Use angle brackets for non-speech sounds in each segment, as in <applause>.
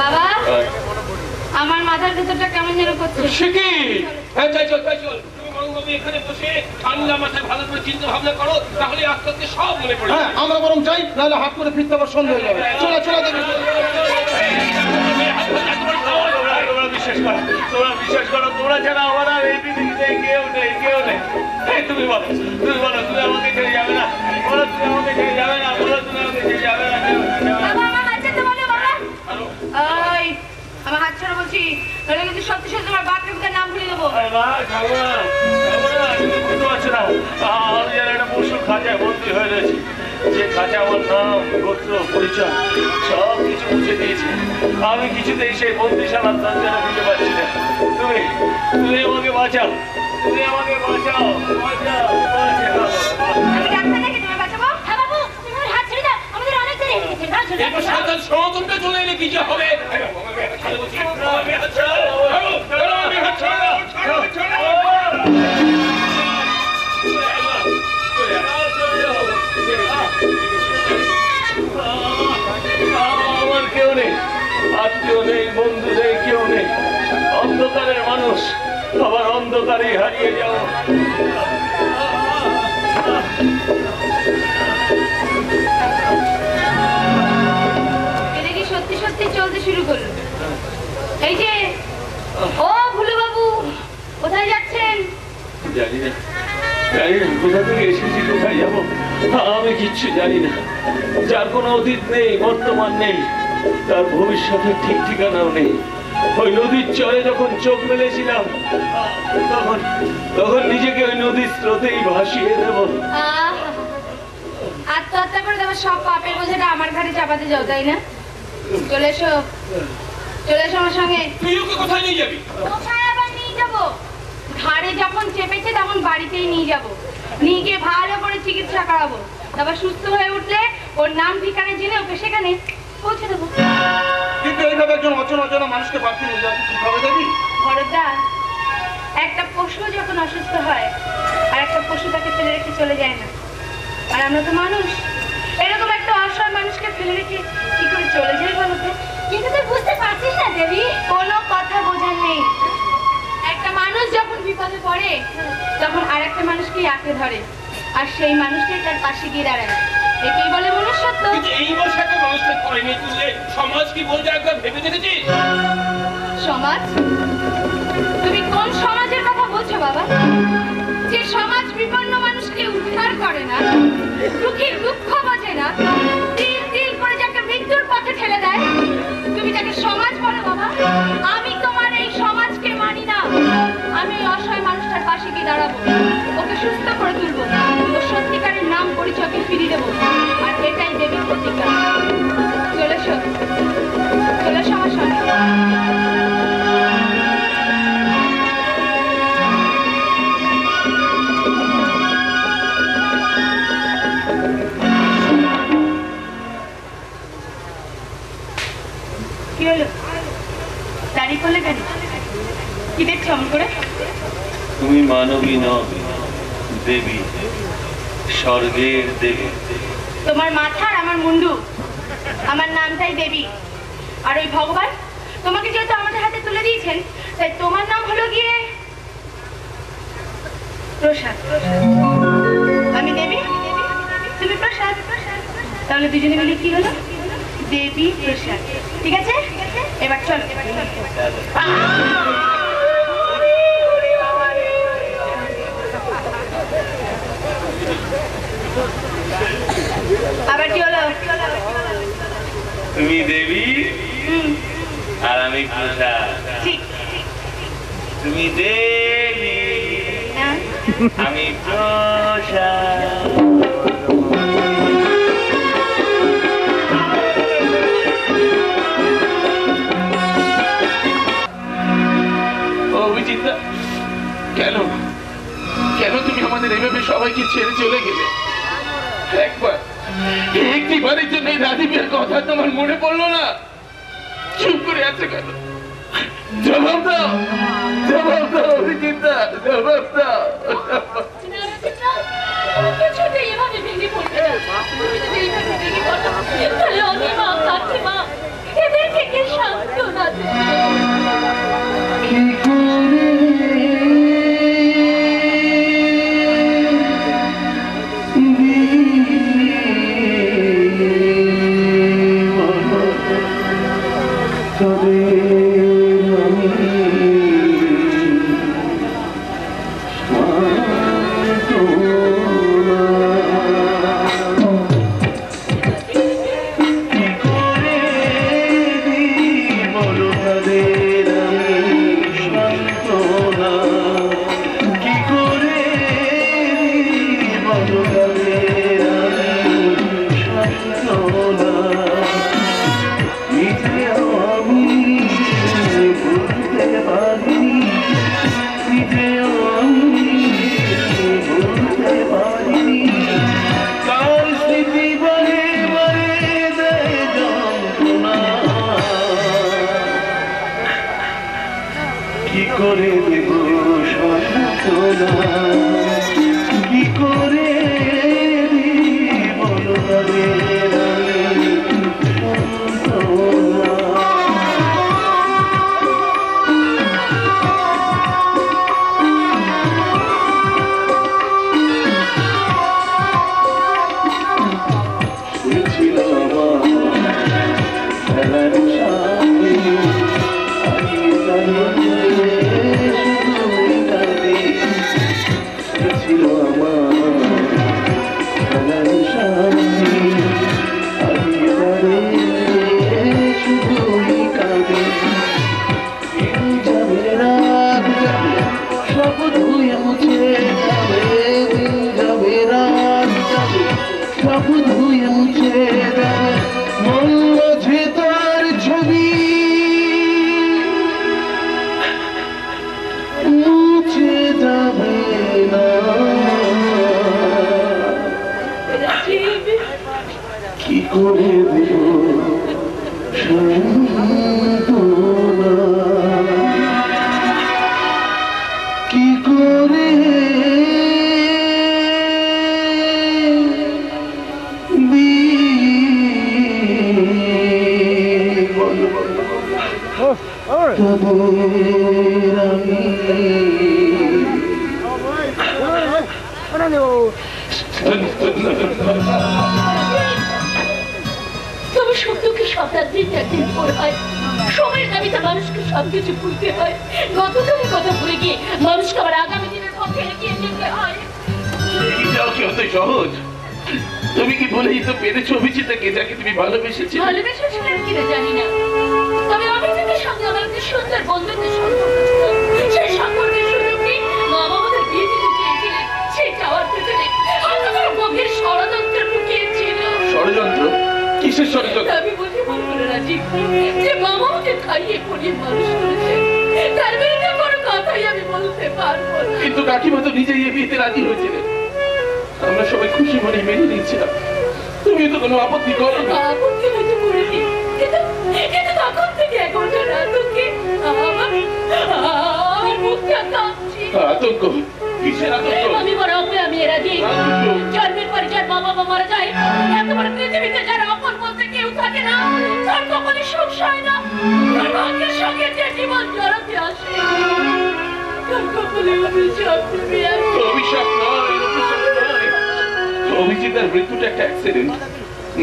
বাবা? আমার মাথার ভেতরটা কেমন যেন করছে? সে কি? হ্যাঁ চল চল তুমি বরং বাবু এখানে বসে ঠান্ডা মাথায় ভালো করে চিন্তা ভাবনা করো তাহলে আস্তে আস্তে সব মনে পড়ে হ্যাঁ আমরা বরং যাই নাহলে হাত করে ফিরতে আবার সন্ধ্যা হয়ে যাবে। চলো চলো দেবী তোমরা বিশ্বাস করো তোমরা বিশ্বাস করো তোমরা ছাড়া আমার আর এই পৃথিবীতে কেউ নেই কেউ নেই। তুমি বলো তুমি বলো তুমি আমাকে ছেড়ে যাবে না? বলো তুমি আমাকে ছেড়ে যাবে না? বলো তুমি আমাকে ছেড়ে যাবে না? ওই আমার হাত ছাড়া বলছি নইলে কিন্তু সত্যি সত্যি তোমার বাপ ঠাকুরের নাম ভুলে দেবো। তুমি বুঝতে পারছ না। আমি একটা পশু খাঁচায় বন্দি হয়ে রয়েছি। যে খাঁচা আমার নাম, গোত্র, পরিচয়, সব কিছু মুছে দিয়েছে। আমি কিছুতেই সেই বন্দিশালার দরজাটা খুঁজে পাচ্ছি না। তুমি তুমি আমাকে বাঁচাও, তুমি আমাকে বাঁচাও বাঁচাও বাঁচাও। সাধারণ সনাতনটা চলে এলে কি যে হবে। আমার কেউ নেই, আত্মীয় নেই, বন্ধু নেই, কেউ নেই অন্ধকারের মানুষ আবার অন্ধকারে হারিয়ে যাও চলতে শুরু করল। এই যে ও ভুলু বাবু কোথায় যাচ্ছেন? জানি না। জানি না কোথা থেকে এসেছি কোথায় যাব? আমি কিচ্ছু জানি না। যার কোনো অতীত নেই বর্তমান নেই তার ভবিষ্যতের ঠিক ঠিকানাও নেই। ওই নদীর চরে যখন চোখ মেলেছিলাম তখন তখন নিজেকে ওই নদীর স্রোতেই ভাসিয়ে দেবো। আহ, আত্মহত্যা করে সব পাপের বোঝাটা আমার ঘাড়ে চাপাতে যাও তাই না? চলে এসো। চলে এসো আমার সঙ্গে। তুই ওকে কোথায় নিয়ে যাবি? কোথায় আবার নিয়ে যাব? ঘাড়ে যখন চেপেছে তখন বাড়িতেই নিয়ে যাব। নিয়ে গিয়ে ভালো করে চিকিৎসা করাবো। তারপর সুস্থ হয়ে উঠলে ওর নাম ঠিকানা জেনে ওকে সেখানে পৌঁছে দেবো। কিন্তু এইভাবে একজন অচেন অজানা মানুষকে বাড়তে নিয়ে একটা পশু যখন অসুস্থ হয় আর একটা পশু তাকে ফেলে রেখে চলে যায় না। আর আমরা তো মানুষ। এরকম একটা অসহায় মানুষকে ফেলে রেখে কি করে চলে বলতে কিন্তু তুই বুঝতে পারছিস না দেবী। কোনো কথা বোঝার নেই। একটা মানুষ যখন বিপদে পড়ে তখন আর একটা মানুষকেই আঁকড়ে ধরে। আর সেই মানুষটাই তার পাশে গিয়ে দাঁড়ায়। একেই বলে মনুষ্যত্ব। এই মানুষকে করেনি তুলে। সমাজ কি বলতে একবার ভেবে দেখেছিস? সমাজ? তুমি কোন সমাজের কথা বলছো বাবা? যে সমাজ বিপন্ন করে না। দুঃখীর দুঃখ বোঝে না। তিল তিল করে যাকে মৃত্যুর পথে ঠেলে দেয়। তুমি তাকে সমাজ বলো, বাবা। আমি তোমার এই সমাজকে মানি না। আমি ওই অসহায় মানুষটার পাশে গিয়ে দাঁড়াবো। ওকে সুস্থ করে তুলবো। ওর সত্যিকারের নাম পরিচয়কে ফিরিয়ে দেবো। আর এটাই দেবীর প্রতিজ্ঞা। চলে এসো করলে কেন? কি দেখছ অমন করে? তুমি মানবী দেবী স্বর্গের দেবী। তোমার মাথা আর আমার মুন্ডু আমার নামটাই দেবী। আর ওই ভগবান তোমাকে যেহেতু আমাদের হাতে তুলে দিয়েছেন তাই তোমার নাম হলো গিয়ে প্রসাদ। আমি দেবী? তুমি প্রসাদ? তাহলে দুজনে মিলে কি হলো? দেবী প্রসাদ। ঠিক আছে? এবার চলো। আবার কি হলো? তুমি দেবী? আর আমি ঠিক। তুমি দেবী। হ্যাঁ। আমি প্রসাদ সবাইকে ছেড়ে চলে গেলে। একবার একটি বারের জন্য রাজীবের কথা তোমার মনে পড়ল না? চুপ করে আছে কেন? জবাব দাও জবাব দাও অভিজিৎদা জবাব দাও। কিছুতে এভাবে ভেঙে পড়বে কি করে সবকিছু ভুলতে হয়। গতকালের কথা ভুলে গিয়ে মানুষকে আবার আগামী দিনের পথে এগিয়ে যেতে হয়। কি অত সহজ? তুমি কি বলেই তো পেরেছ অভিজিতাকে যাকে তুমি ভালোবেসেছিলে? ভালোবেসেছিলেন কিনা জানি না। তবে অভিজিতের সঙ্গে আমার একটি সুন্দর বন্ধুত্বের বিয়েতে রাজি হয়েছিলেন আমরা সবাই খুশি মনে মেনে নিয়েছিলাম। তুমি তো কোনো আপত্তি করো না। আপত্তি হয়তো করিনি। কিন্তু কিন্তু তখন থেকে এখনকার আতঙ্কে আমার আমার মুখটা কাঁপছে। আতঙ্ক? কিসের আতঙ্ক? আমি বড় অপে আমি এরা দিই জন্মের পরে যার মা বাবা মারা যায় এত বড় পৃথিবীতে যার আপন বলতে কেউ থাকে না তার কপালে সুখ সয় না। ভাগ্যের সঙ্গে যে জীবন জড়াতে আসে। অভিজিতার মৃত্যুটা একটা অ্যাক্সিডেন্ট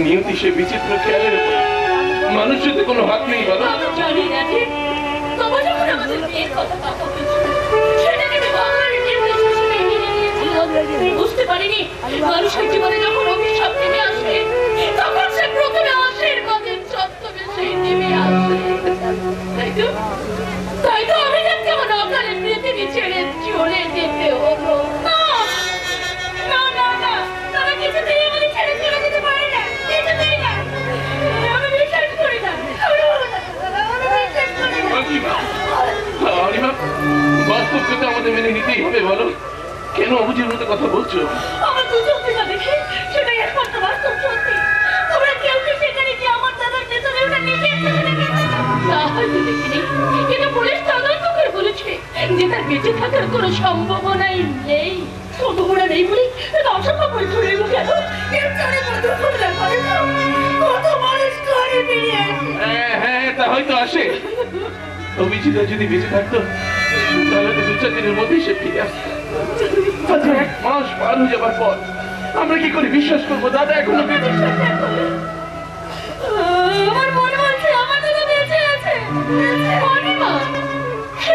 নিয়তি সে বিচিত্র খেয়ালের উপর। মানুষের তো কোনো হাত নেই বলো বুঝতে পারিনি, মানুষের জীবনে যখন অভিশাপ নেমে আসে, তখন সে প্রথমে আশীর্বাদের ছদ্মবেশে নেমে আসে। তাই তো? তাই তো? যাকে আমার অকালে পৃথিবী ছেড়ে চলে যেতে হলো। না! না না না! তারা কিছুতেই আমাদের ছেড়ে চলে যেতে পারে না। কিছুতেই না। আমি বিশ্বাস করি না। আমি বিশ্বাস করি না। অনিমা অনিমা আমাদের মেনে নিতেই হবে বলো। কেন অবুঝের মতো কথা বলছো? আমার দু চোখে যা দেখি সেটাই একমাত্র বাস্তব সত্যি। তোমরা কেউ কি সেখানে গিয়ে আমার দাদার পেছনে ওটা নিজে এসে দেখেছ? তা হয়তো দেখিনি। কিন্তু পুলিশ বলেছে যে তার বেঁচে থাকার কোনো সম্ভাবনাই নেই। সম্ভাবনা নেই বলে অসম্ভব ধরে এলো কেন এর কারণে কত করলাম কত মানুষ ঘরে বেরিয়ে হ্যাঁ হ্যাঁ তা হয়তো আসে। যদি বেঁচে থাকতো তাহলে তো দু চার দিনের মধ্যেই সে ফিরে আসতো। এক মাস পার হয়ে যাবার পর আমরা কি করে বিশ্বাস করব? দাদা এখনও বেঁচে আমার মনে হচ্ছে আমার দাদা বেঁচে আছে।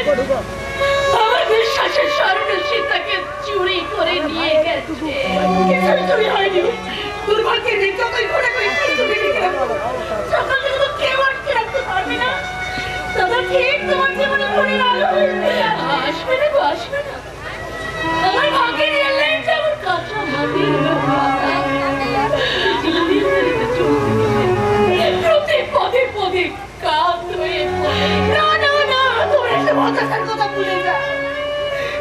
আমার বিশ্বাসের স্মরণে সীতাকে চুরি করে নিয়ে গেছে। কিছু চুরি হয়নি। দুর্ভাগ্যের দিন যতই ঘুরে করে চুরি সকাল থেকে তো কেউ আটকে রাখতে পারবে না। দাদা ঠিক তোমার জীবনে ঘুরে আলো আসবে না গো আসবে না। আমার ভাগ্যের এয়ারলাইনটা আমার কাঁচা মাটির কথা জীবনের গাড়িতে চলতে গেলে প্রতি পদে পদে কাজ হয়ে পড়ে। এসব হতাশার কথা ভুলে যা।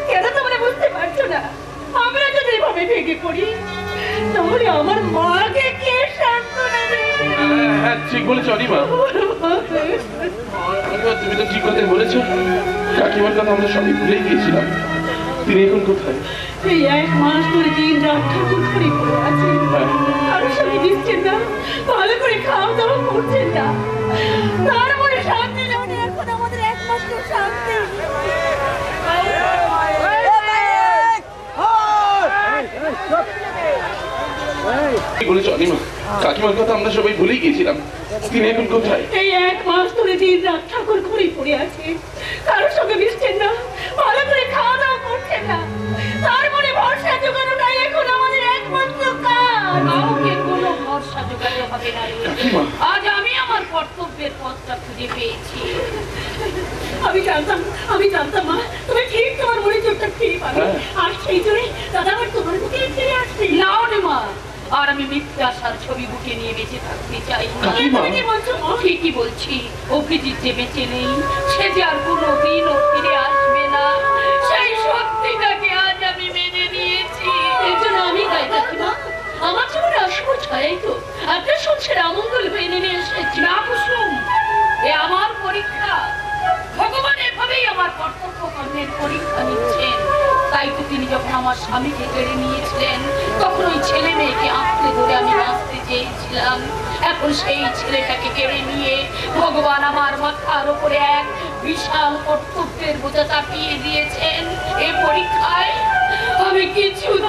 কেন তোমরা বুঝতে পারছ না? আমরা যদি এভাবে ভেঙে পড়ি তাহলে আমার মাকে কে সান্ত্বনা হ্যাঁ, হ্যাঁ ঠিক বলেছ অনিমা। অনিমা, তুমি তো ঠিক কথাই বলেছ। কাকিমার কথা আমরা সবাই ভুলেই গিয়েছিলাম। তিনি এখন কোথায়? এই এক মাস ধরে দিন রাত ঠাকুর ঘরে পড়ে আছে। হ্যাঁ। দিচ্ছেন না ভালো করে খাওয়া দাওয়া করছেন না। তারপরে শান্তি যেমন এখন আমাদের ঠিক বলেছ কাকিমার কথা আমরা সবাই ভুলেই গিয়েছিলাম তিনি এখন কোথায় এই এক মাস ধরে দিন রাত ঠাকুর ঘরে পড়ে আছে। কারোর সঙ্গে মিশছেন না, ভালো করে খাওয়া দাওয়া করছেন না। তারপরে ভরসা জোগানোটাই এখন আমাদের একমাত্র কাজ। কাউকে কোনো ভরসা জোগাতে হবে না আজ আমি আমার কর্তব্যের পথটা খুঁজে পেয়েছি। আমি জানতাম আমি জানতাম মা তুমি ঠিক তোমার মনে চোখটা ফিরে পাবে। হ্যাঁ। আর সেই জন্য দাদা আমার তোমার বুকে ফিরে আসবে। নাও রে মা আর আমি মিথ্যে আশার ছবি বুকে নিয়ে বেঁচে থাকতে চাই না। কাকিমা। তুমি কি ঠিকই বলছি অভিজিৎ যে বেঁচে নেই সে যে আর কোনো দিনও ফিরে আসবে না সেই সত্যিটাকে আজ আমি মেনে নিয়েছি। এর জন্য আমি গাই কাকিমা আমার জীবনে অশুভ ছায়াই তো। একটা সংসারে অমঙ্গল মেনে নিয়ে এসেছি না কুসুম এ আমার পরীক্ষা। ভগবান এভাবেই আমার কর্তব্য কর্মের পরীক্ষা নিচ্ছেন। তাই তো তিনি যখন আমার স্বামীকে কেড়ে নিয়েছিলেন, তখন ওই ছেলে মেয়েকে আঁকড়ে ধরে আমি নাচতে চেয়েছিলাম। এখন সেই ছেলেটাকে কেড়ে নিয়ে ভগবান আমার মাথার উপরে এক বিশাল কর্তব্যের বোঝা চাপিয়ে দিয়েছেন। এ পরীক্ষায় আমি না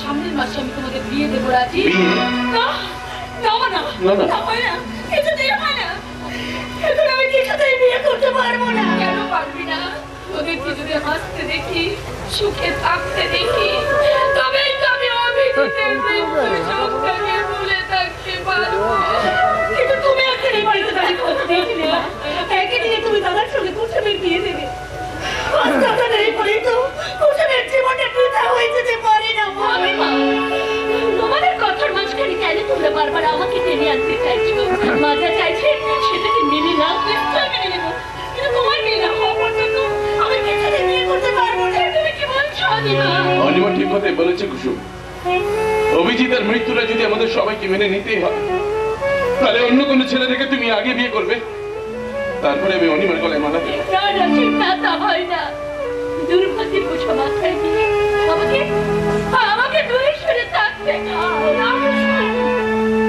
সামনের মাসে আমি তোমাকে বিয়ে দেবো রাজি? না না না না, না। না। হয় না। কিছুতেই হয় না। এখন আমি কিছুতেই বিয়ে করতে পারব না। কেন পারবি না? তোদেরকে যদি হাসতে দেখি সুখে থাকতে দেখি। তবেই তো আমি অভিজিতের ভুলে থাকতে পারব। কিন্তু তুমি কুসুম অভিজিতের মৃত্যুটা যদি আমাদের সবাইকে মেনে নিতেই হয়, তাহলে অন্য কোনো ছেলে থেকে তুমি আগে বিয়ে করবে। তারপরে আমি অনিমার গলায় মালা দেবো।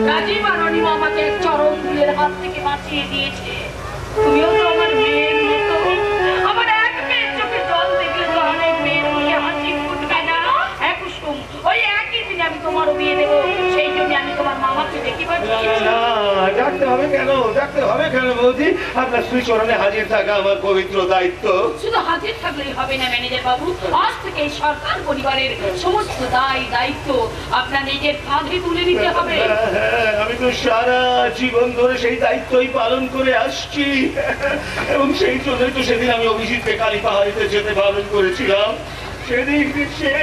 রাজীব আর অনিমা আমাকে চরম ভুলের হাত থেকে বাঁচিয়ে দিয়েছে। তুমিও তোমারও বিয়ে দেবো সেই জন্য আমি তোমার মামাকে দেখি ডাকতে হবে কেন? ডাকতে হবে কেন বৌদি? আপনার শ্রী হাজির থাকা আমার পবিত্র দায়িত্ব। শুধু হাজির থাকলেই হবে না ম্যানেজার বাবু। আজ থেকে সরকার পরিবারের সমস্ত দায় দায়িত্ব আপনার নিজের কাঁধে তুলে নিতে হবে। হ্যাঁ, আমি তো সারা জীবন ধরে সেই দায়িত্বই পালন করে আসছি। এবং সেই জন্যই তো সেদিন আমি অভিজিৎকে কালী পাহাড়িতে যেতে বারণ করেছিলাম। সেদিন সে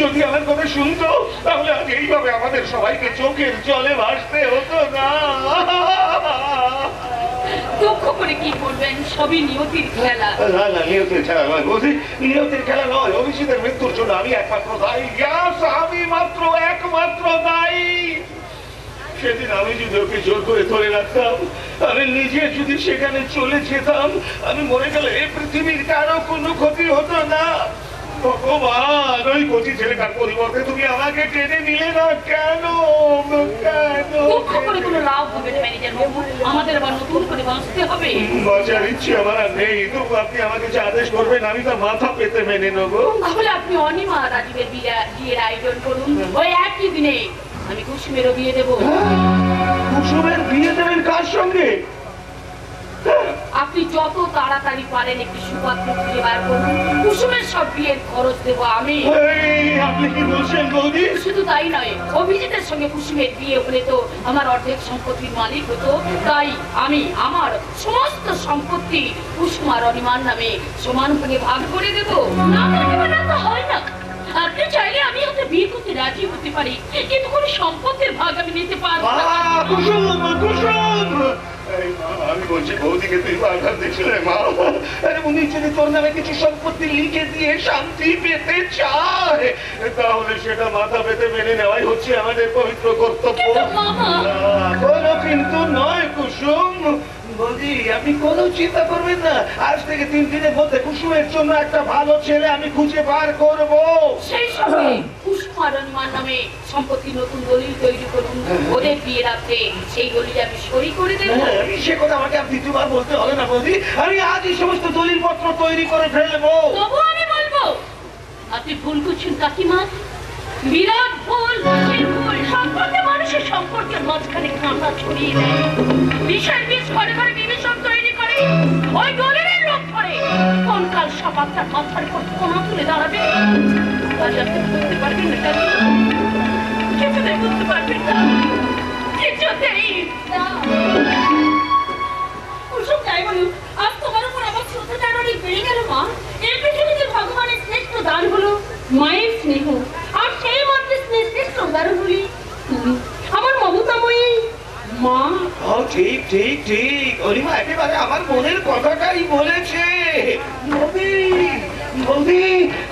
যদি আমার কথা শুনতো তাহলে আজ এইভাবে আমাদের সবাইকে চোখের জলে ভাসতে হতো না। দুঃখ করে কি করবেন? সবই নিয়তির খেলা। না না নিয়তের খেলা নয় বলছি নিয়তের খেলা নয় অভিজিতের মৃত্যুর জন্য আমি একমাত্র দায়ী। Yes, আমি মাত্র একমাত্র দায়ী। সেদিন আমি যদি ওকে জোর করে ধরে রাখতাম আমি নিজে যদি সেখানে চলে যেতাম আমি মরে গেলে এই পৃথিবীর কারও কোনো ক্ষতি হতো না। ভগবান ওই কচি ছেলেটার পরিবর্তে তুমি আমাকে টেনে নিলে না কেন? কেন? দুঃখ করে কোনো লাভ হবে না ম্যানেজার বাবু। আমাদের আবার নতুন করে বাঁচতে হবে। বাঁচার ইচ্ছে আমার আর নেই। তবু আপনি আমাকে যে আদেশ করবেন আমি তো মাথা পেতে মেনে নেব। তাহলে আপনি অনিমা রাজীবের বিয়ে- বিয়ের আয়োজন করুন। ওই একই দিনে। আমি কুসুমেরও বিয়ে দেবো। কুসুমের বিয়ে দেবেন কার সঙ্গে? আপনি যত তাড়াতাড়ি পারেন একটি সুপাত্র খুঁজে বার করুন। কুসুমের সব বিয়ের খরচ দেবো আমি। আপনি কি বলছেন বৌদি? শুধু তাই নয় অভিজিতের সঙ্গে কুসুমের বিয়ে হলে তো আমার অর্ধেক সম্পত্তির মালিক হতো। তাই আমি আমার সমস্ত সম্পত্তি কুসুম আর অনিমার নামে সমান ভাগে ভাগ করে দেব। না হয় না। আপনি চাইলে আমি ওকে বিয়ে করতে রাজি হতে পারি কিন্তু কোনো সম্পত্তির ভাগ আমি নিতে পারব না। কুসুম কুসুম! আমি বলছি বৌদিকে তুই বারবার দেখছিলে মা? আরে উনি যদি তোর নামে কিছু সম্পত্তি লিখে দিয়ে শান্তি পেতে চায় তাহলে সেটা মাথা পেতে মেনে নেওয়াই হচ্ছে আমাদের পবিত্র কর্তব্য। কোনো কিন্তু নয় কুসুম। বৌদি আপনি কোনো চিন্তা করবেন না। আজ থেকে তিন দিনের মধ্যে কুসুমের জন্য একটা ভালো ছেলে আমি খুঁজে বার করব। সেই সঙ্গে কুসুম আর অনিমার নামে সম্পত্তি নতুন দলিল তৈরি করুন। ওদের সেই দলিল আমি সই করে দেবো। হ্যাঁ, সে কথা আমাকে বলতে হবে না বৌদি। আমি আজ এই সমস্ত দলিল পত্র তৈরি করে ফেলব। তবু আমি বলব আপনি ভুল করছেন কাকিমা। বিরাট ভুল সেই সম্পর্কে, মানুষের সম্পর্কের মাঝখানে কাঁটা ছড়িয়ে দেয়। বিষয় বিষ ঘরে ঘরে বিভীষণ তৈরি করে, ওই দলের লোক ধরে। কোন কাল সব আপনার মাথার উপর কোনা ভগবানের শ্রেষ্ঠ দান হলো মায়ের স্নেহ আর সেই মাতৃ শ্রেষ্ঠ হলি তুমি আমার মমতাময়ী মা। ও ঠিক ঠিক ঠিক। অরিমা একেবারে আমার মনের কথাটাই বলেছে। বৌদি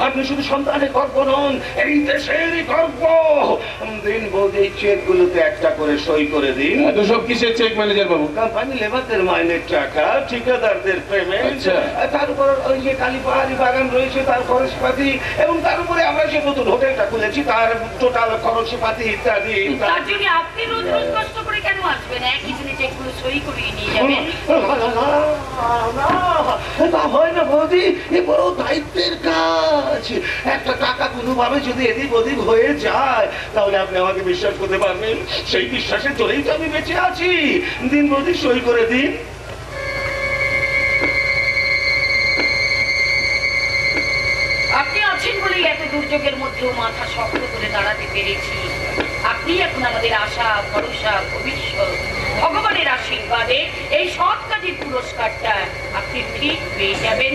আপনি শুধু সন্তানের গর্ব নন এই দেশেরই গর্ব। দিন বৌদি এই চেক গুলোতে একটা করে সই করে দিন। এত সব কিসের চেক ম্যানেজার বাবু? কোম্পানি লেবারদের মাইনের টাকা ঠিকাদারদের পেমেন্ট আচ্ছা। তার উপর ওই যে কালী পাহাড়ি বাগান রয়েছে তার খরচপাতি এবং তার উপরে আমরা যে নতুন হোটেলটা খুলেছি তার টোটাল খরচপাতি ইত্যাদি তার জন্য আপনি রোজ রোজ কষ্ট করে কেন আসবেন? একই দিনে সই করিয়ে নিয়ে যাবেন? তা হয় না বৌদি, এ বড় দায়িত্বের কাজ। একটা টাকা কোনোভাবে যদি এদিক ওদিক হয়ে যায়, তাহলে আপনি আমাকে বিশ্বাস করতে পারবেন? সেই বিশ্বাসের জন্যই তো আমি বেঁচে আছি। দিন বৌদি, সই করে দিন। আপনি আছেন বলেই দুর্যোগের মধ্যেও মাথা শক্ত করে আপনি এখন আমাদের আশা, ভরসা, ভবিষ্যৎ ভগবানের আশীর্বাদে এই সৎ কাজের পুরস্কারটা আপনি ঠিক পেয়ে যাবেন।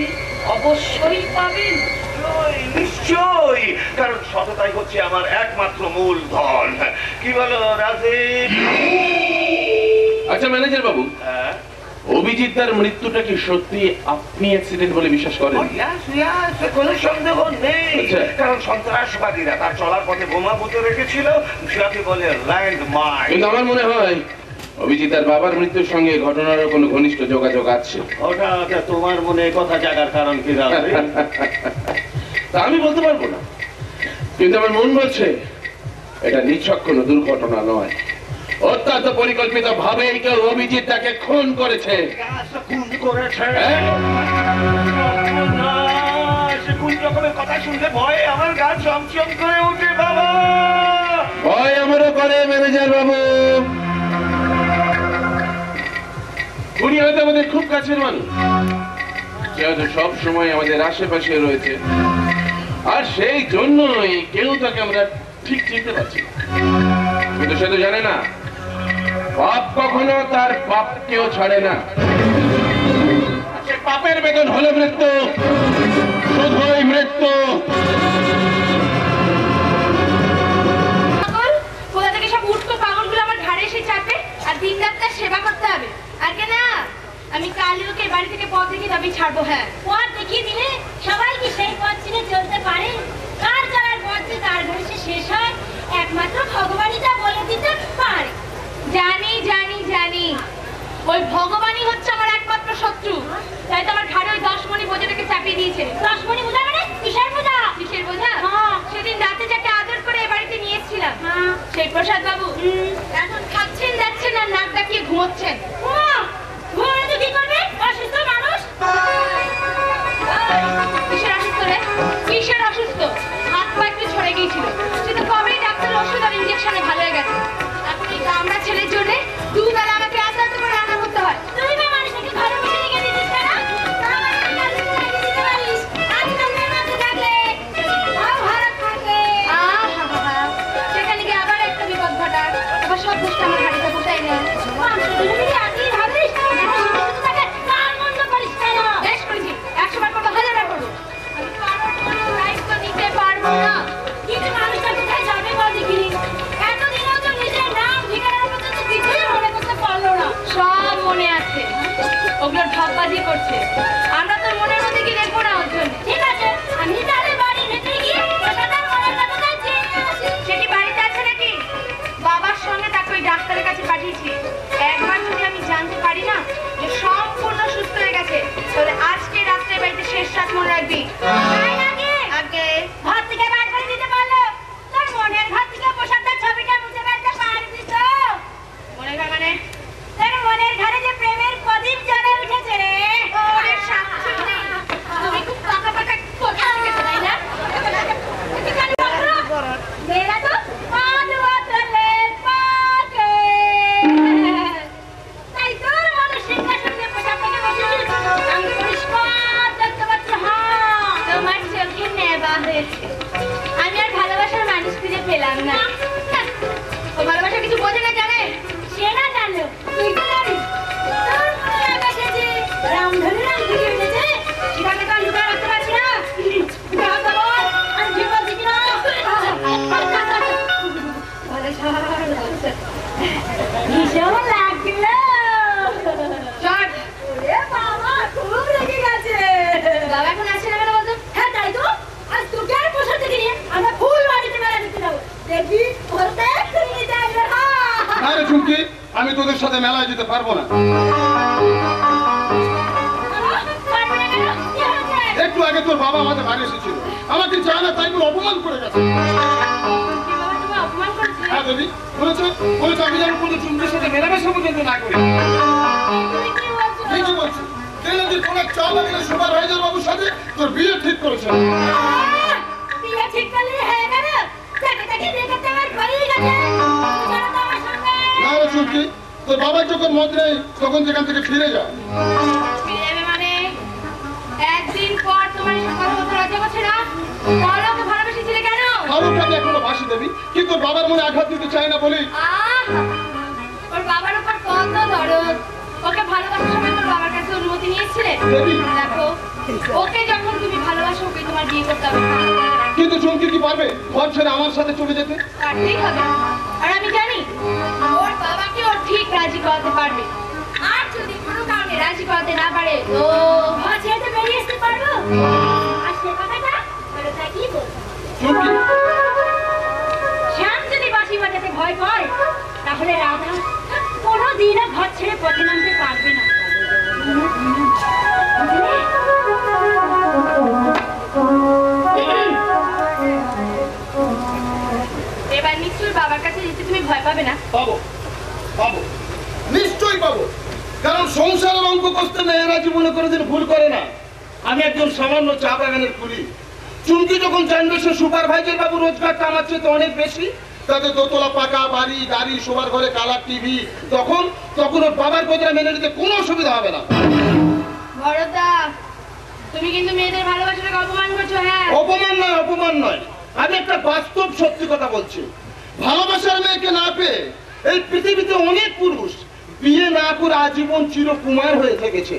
অবশ্যই পাবেন। নিশ্চয়ই, কারণ সততাই হচ্ছে আমার একমাত্র মূল ধন। কি বলো আচ্ছা ম্যানেজার বাবু হ্যাঁ? অভিজিৎ তার মৃত্যুটা কি সত্যি আপনি অ্যাক্সিডেন্ট বলে বিশ্বাস করেন? কোনো সন্দেহ নেই। আচ্ছা। কারণ সন্ত্রাসবাদীরা তার চলার পথে বোমা পুঁতে রেখেছিল। বলে ল্যান্ড মাইন আমার মনে হয় অভিজিৎ তার বাবার মৃত্যুর সঙ্গে ঘটনারও কোনো ঘনিষ্ঠ যোগাযোগ আছে? ওটা তোমার মনে কথা জাগার কারণ কি তা আমি বলতে পারব না। কিন্তু আমার মন বলছে এটা নিছক কোনো দুর্ঘটনা নয়। অত্যন্ত পরিকল্পিত ভাবে কেউ অভিজিৎ তাকে খুন করেছে। হ্যাঁ? কথা শুনলে ভয়ে আমার গা চমচম করে ওঠে বাবা। ভয় আমারও করে ম্যানেজার বাবু। উনি হয়তো আমাদের খুব কাছের মানুষ। হয়তো সব সময় আমাদের আশেপাশে রয়েছে। আর সেই জন্যই কেউ তাকে আমরা ঠিক চিনতে পারছি। কিন্তু সে তো জানে না পাপ কখনো তার পাপকেও ছাড়ে না। পাপের বেতন হলো মৃত্যু, শুধুই মৃত্যু। কোথা থেকে সব উঠতো পাগলগুলো আমার ঘাড়ে এসে চাপে? আর দিন সেবা করতে হবে। আগে না আমি বাড়ি থেকে পথ দেখে তবে ছাড়বো হ্যাঁ। পথ দেখিয়ে দিলে সবাই কি সেই পথ চিনে চলতে পারে? কার চলার পথ যে তার ঘরে শেষ হয় একমাত্র ভগবানই তা বলে দিতে পারে। জানি জানি জানি। ওই ভগবানই হচ্ছে আমার একমাত্র শত্রু। তাই তো আমার ঘাড়ে ওই দশ মণি বোঝাটাকে চাপিয়ে দিয়েছে। দশমণি পূজা মানে কিসের পূজা কিসের বোঝা? হ্যাঁ। সেদিন রাতে যাকে বাড়িতে নিয়েছিলাম। সেই প্রসাদ বাবু এখন খাচ্ছেন, যাচ্ছেন আর নাক ডাকিয়ে ঘুমোচ্ছেন। অসুস্থ মানুষ? কিসের অসুস্থ কিসের অসুস্থ? হাত পা একটু ছড়ে গিয়েছিল। সে তো রে চুমকি, আমি তোদের সাথে মেলায় যেতে পারব না? একটু আগে তোর বাবা আমাদের বাড়ি এসেছিল আমাকে চায় না তাই অপমান করে গেছে বলেছে কোনো সাথে মেলামেশা পর্যন্ত না করি? ঠিকই বলছি কোনো লাগলে বাবুর সাথে তোর বিয়ে ঠিক করেছে বিয়ে ঠিক করলে হয়ে গেল। তাকে তাকে বিয়ে করতে আমার ভয়ই গেছে। চলো তো আমার সঙ্গে। না রে চুমকি তোর বাবার যখন মত নেই তখন সেখান থেকে ফিরে যা ফিরে যাবে মানে একদিন পর তোমার না দেবী কিন্তু তোর বাবার মনে আঘাত দিতে চাই না বলি। ওর বাবার উপর কত দরদ। ওকে ভালোবাসার সময় তোর বাবার কাছে অনুমতি নিয়েছিলে? দেবী দেখো ওকে যখন তুমি ভালোবাসো ওকে তোমার বিয়ে করতে হবে। কিন্তু চুমকি কি পারবে? ঘর ছেড়ে আমার সাথে চলে যেতে? পারতেই হবে। আর আমি জানি ওর বাবাকে ওর ঠিক রাজি করাতে পারবে। আর যদি কোনো কারণে রাজি করাতে না পারে তো ঘর ছেড়ে বেরিয়ে আসতে পারব? আর সে কথাটা বলো তা কি? চুমকি। ভয় পায় তাহলে রাধা কোনোদিনও ঘর ছেড়ে পথে নামতে পারবে না। এবার নিশ্চয়ই বাবার কাছে যেতে তুমি ভয় পাবে না। পাবো পাবো। নিশ্চয়ই পাবো। কারণ সংসারের অঙ্ক কষতে মেয়েরা জীবনে কোনোদিন ভুল করে না। আমি একজন সামান্য চা বাগানের কুলি। চুমকি যখন জানবে সে সুপারভাইজার বাবু রোজগার কামাচ্ছে তো অনেক বেশি। তাতে দোতলা পাকা বাড়ি গাড়ি শোবার ঘরে কালার টিভি তখন তখন ওর বাবার কথা মেনে নিতে কোনো অসুবিধা হবে না। তুমি কিন্তু মেয়েদের ভালোবাসাটাকে অপমান করছ হ্যাঁ? অপমান নয় অপমান নয়। আমি একটা বাস্তব সত্যি কথা বলছি। ভালোবাসার মেয়েকে না পেয়ে এই পৃথিবীতে অনেক পুরুষ বিয়ে না করে আজীবন চিরকুমার হয়ে থেকেছে।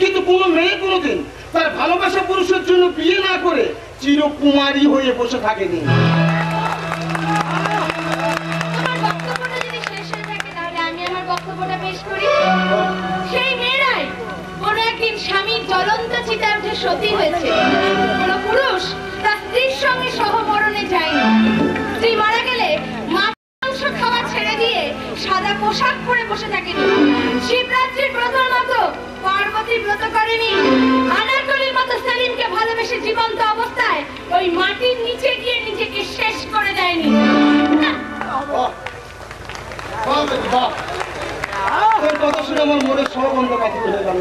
কিন্তু কোনো মেয়ে কোনোদিন তার ভালোবাসা পুরুষের জন্য বিয়ে না করে চিরকুমারী হয়ে বসে থাকেনি। বক্তব্যটা পেশ করি। সেই মেয়েরাই কোনো একদিন স্বামীর জ্বলন্ত চিতা উঠে সতী হয়েছে। কোনো পুরুষ তার স্ত্রীর সঙ্গে সহমরণে যায়নি স্ত্রী মারা গেলে মাংস খাওয়া ছেড়ে দিয়ে সাদা পোশাক পরে বসে থাকেনি শিবরাত্রির ব্রতর মতো পার্বতী ব্রত করেনি। আনারকলির মতো সেলিমকে ভালোবেসে জীবন্ত অবস্থায় ওই মাটির নিচে গিয়ে নিজেকে শেষ করে দেয়নি। বাহ! তোর কথা শুনে আমার মনে সব অন্ধ কথা হয়ে গেল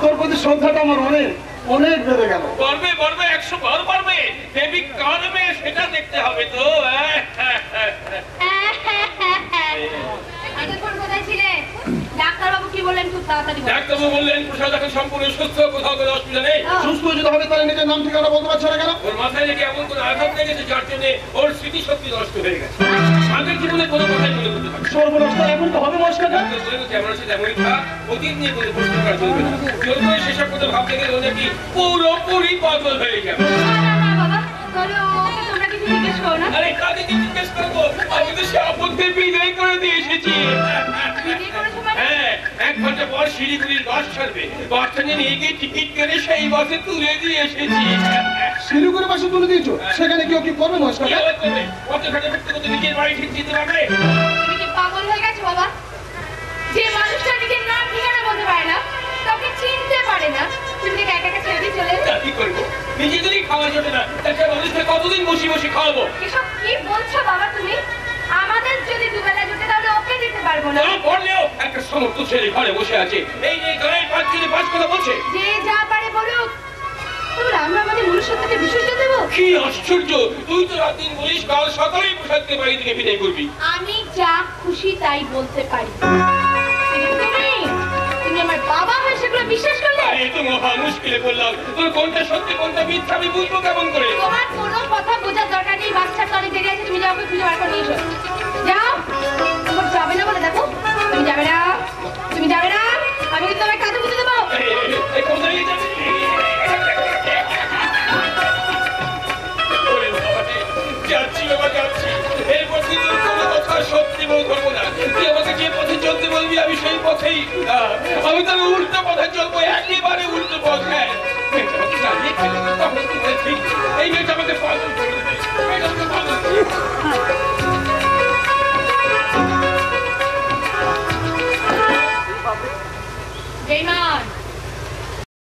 তোর প্রতি শ্রদ্ধাটা আমার অনেক অনেক বেড়ে গেল। পারবে পারবে একশো বার পারবে দেবী কারবে সেটা দেখতে হবে তো <laughs> হ্যাঁ, হ্যাঁ, হ্যাঁ, হ্যাঁ। এতক্ষণ কোথায় ছিলে ডাক্তারবাবু কি বললেন খুব তাড়াতাড়ি ডাক্তারবাবু বললেন প্রসাদ এখন সম্পূর্ণ সুস্থ কোথাও কোনো অসুবিধা নেই। সুস্থ যদি হবে তাহলে নিজের নাম ঠিকানা বলতে পারছে না কেন? ওর মাথায় নাকি এমন কোনো আঘাত লেগেছে যার জন্য ওর স্মৃতি শক্তি নষ্ট হয়ে গেছে। আগের জীবনে কোনো কথাই মনে করতে পারে সর্বনাশ তার তো হবে মস্কাটা যেমন আছে তেমনই থাক। অতীত নিয়ে কোনো প্রশ্ন করা চলবে না সেসব কথা ভাবতে গেলে ও নাকি পুরোপুরি পাগল হয়ে যাবে। না, না, না, বাবা, তাহলে ওকে তোমরা কিছু জিজ্ঞেস করো না। আরে কাদেরকে জিজ্ঞেস করব আমি তো সে আপত্তি বিদায় করে দিয়ে এসেছি বিয়ে করেছ মানে? হ্যাঁ এক ঘণ্টা পর শিলিগুড়ির বাস ছাড়বে বাসটা নিয়ে গিয়ে টিকিট কেটে সেই বাসে তুলে দিয়ে এসেছি শিলিগুড়ি বাসে তুলে দিয়েছ সেখানে কেউ কি করবে করবে? কত ঘাটে করতে নিজের বাড়ি ঠিক দিতে পারবে তুমি কি পাগল হয়ে গেছো বাবা? যে মানুষটা নিজের নাম ঠিকানা বলতে পারে না, কাউকে চিনতে পারে না, তুমি একা একা ছেড়ে দিয়ে চলে এলে? কি করব। নিজেদেরই খাওয়া যাবে না। একটা মানুষকে কতদিন বসে বসে খাওয়াবো? এসব কি বলছো বাবা তুমি? আমাদের যদি দুবেলা জুটে তাহলে ওকে দিতে পারব না। না পড়লেও একটা সমস্ত ছেলে ঘরে বসে আছে। এই যে গায়ের পাঁচ ছেলে পাঁচ কথা বলছে। যে যা পারে বলুক। আমরা আমাদের মনুষ্যত্বকে বিসর্জন দেবো? কি আশ্চর্য! তুই তো রাত দিন বলিস কাল সকালেই বাড়ি থেকে বিদায় করবি। আমি যা খুশি তাই বলতে পারি। বিশ্বাস করলে? আরে তো মহা মুশকিলে পড়লাম। তোর কোনটা সত্যি কোনটা মিথ্যা আমি বুঝব কেমন করে? তোমার কোনো কথা বোঝার দরকার নেই বাচ্চার তলে দেরি আছে তুমি যাও খুঁজে বার করে নিয়ে এসো। যাও। তোমার যাবে না বলে দেখো। তুমি যাবে না। তুমি যাবে না। আমি কিন্তু তোমার কাজে বুঝে দেবো। কোথায় যাবি? যাচ্ছি বাবা যাচ্ছি। এই পথে কোনো কথা সত্যি আমাকে যে পথে চলতে বলবি, আমি সেই পথেই আমি তাহলে পথে চলবো, একেবারে উল্টো পথ হ্যাঁ। এই মেয়েটা Game on!